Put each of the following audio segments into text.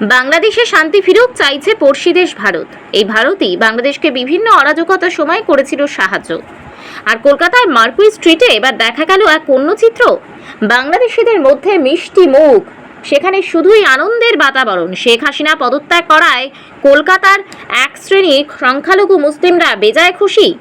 বাংলাদেশে শান্তি ফিরুক চাইছে পড়শি দেশ ভারত। এই ভারতই বাংলাদেশকে বিভিন্ন অরাজকতার সময় করেছিল সাহায্য। আর কলকাতায় মার্কুই স্ট্রিটে এবার দেখা গেল এক অন্য চিত্র বাংলাদেশিদের মধ্যে মিষ্টি মুখ। সেখানে শুধুই আনন্দের বাতাবরণ। শেখ হাসিনা পদত্যাগ করায় কলকাতার এক শ্রেণির সংখ্যালঘু মুসলিমরা বেজায় খুশি।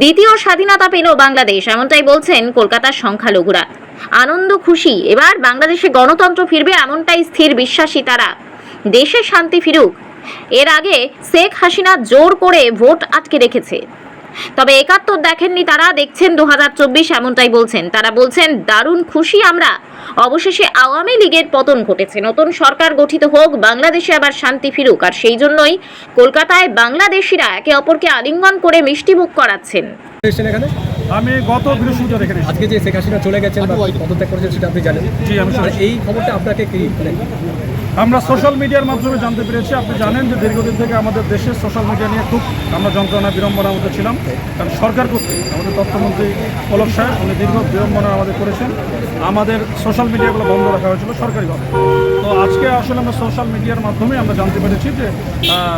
দ্বিতীয় স্বাধীনতা পেল বাংলাদেশ, এমনটাই বলছেন কলকাতার সংখ্যালঘুরা। আনন্দ, খুশি। এবার বাংলাদেশে গণতন্ত্র ফিরবে এমনটাই স্থির বিশ্বাসী তারা। দেশে শান্তি ফিরুক। এর আগে শেখ হাসিনা জোর করে ভোট আটকে রেখেছে। তবে একাত্তর দেখেননি তারা দেখছেন দু হাজার চব্বিশ এমনটাই বলছেন। তারা বলছেন দারুণ খুশি আমরা। অবশেষে আওয়ামী লীগের পতন ঘটেছে। নতুন সরকার গঠিত হোক বাংলাদেশে আবার শান্তি ফিরুক। আর সেই জন্যই কলকাতায় বাংলাদেশিরা একে অপরকে আলিঙ্গন করে মিষ্টিমুখ করাচ্ছেন। আমি গত বৃহস্পতিবার এখানে আজকে যে শেখ হাসিনা চলে গেছেন বা পদত্যাগ করেছেন সেটা আপনি জানেন। এই খবরটা আপনাকে কি আমরা সোশ্যাল মিডিয়ার মাধ্যমে জানতে পেরেছি। আপনি জানেন যে দীর্ঘদিন থেকে আমাদের দেশের সোশ্যাল মিডিয়া নিয়ে খুব আমরা যন্ত্রণা, বিড়ম্বনার মধ্যে ছিলাম। কারণ সরকার কর্তৃক, আমাদের তথ্যমন্ত্রী পলক সাহেব, উনি দীর্ঘ বিড়ম্বনা আমাদের করেছেন আমাদের সোশ্যাল মিডিয়াগুলো বন্ধ রাখা হয়েছিল সরকারিভাবে আজকে আসলে আমরা সোশ্যাল মিডিয়ার মাধ্যমে আমরা জানতে পেরেছি যে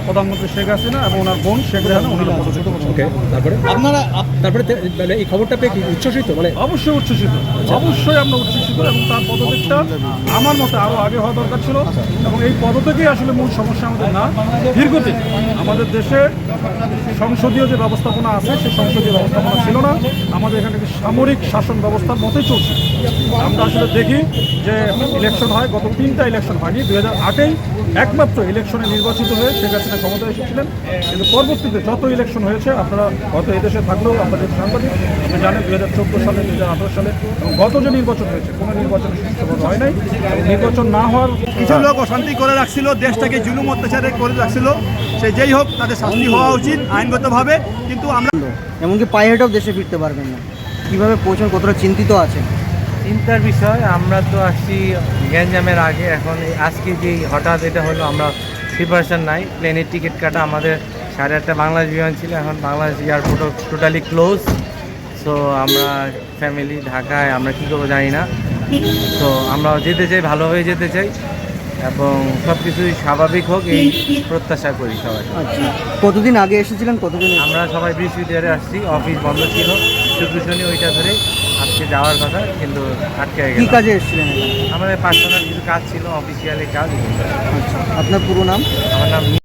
প্রধানমন্ত্রী শেখ হাসিনা এবং ওনার বোন শেখ রেহানা ওনারা পদত্যাগ ওকে তারপরে? আপনারা তারপরে মানে এই খবরটা পেয়ে কি উচ্ছ্বসিত? মানে অবশ্যই উচ্ছ্বসিত। অবশ্যই আমরা উচ্ছ্বসিত এবং তার পদত্যাগটা আমার মতে আরও আগে হওয়া দরকার ছিল এবং এই পদত্যাগই আসলে মূল সমস্যা আমাদের না। দীর্ঘদিন আমাদের দেশে সংসদীয় যে ব্যবস্থাপনা আছে সেই সংসদীয় ব্যবস্থাপনা ছিল না। আমাদের এখানে সামরিক শাসন ব্যবস্থার মতোই চলছে। আমরা আসলে দেখি যে ইলেকশন হয় গত তিনটা ইলেকশন হয়নি। দুই হাজার আটেই একমাত্র ইলেকশনে নির্বাচিত হয়ে শেখ হাসিনা ক্ষমতায় এসেছিলেন। কিন্তু পরবর্তীতে যত ইলেকশন হয়েছে আপনারা হয়তো এদেশে থাকলেও আপনাদের সাংবাদিক আপনি জানেন দু হাজার চোদ্দ সালে দু হাজার আঠারো সালে এবং গত যে নির্বাচন হয়েছে কোনো নির্বাচন সুষ্ঠুভাবে হয় নাই। নির্বাচন না হওয়ার কিছু লোক অশান্তি করে রাখছিল দেশটাকে জুলুম অত্যাচারে করে রাখছিল। সে যেই হোক তাদের শাস্তি হওয়া উচিত আইনগতভাবে। কিন্তু আমরা এমনকি পায়ে হেঁটেও দেশে ফিরতে পারবেন না। কীভাবে পৌঁছান কতটা চিন্তিত আছেন? চিন্তার বিষয়, আমরা তো আসছি গ্যাঞ্জামের আগে। এখন আজকে যে হঠাৎ এটা হলো, আমরা প্রিপারেশান নাই। প্লেনের টিকিট কাটা আমাদের সাড়ে আটটা বাংলাদেশ বিমান ছিল। এখন বাংলাদেশ এয়ারপোর্টও টোটালি ক্লোজ সো আমরা ফ্যামিলি ঢাকায়, আমরা কী করব জানি না। তো আমরা যেতে চাই, ভালোভাবে যেতে চাই। এবং সব কিছুই স্বাভাবিক হোক এই প্রত্যাশা করি সবাই। আচ্ছা কতদিন আগে এসেছিলেন কতদিন আমরা সবাই বৃহস্পতিবারে আসছি অফিস বন্ধ ছিল শুক্র শনি ওইটা ধরে আজকে যাওয়ার কথা কিন্তু আটকে কি কী কাজে এসেছিলেন? আমাদের পার্সোনাল কিছু কাজ ছিল অফিসিয়ালি কাজ। আচ্ছা আপনার পুরো নাম? আমার নাম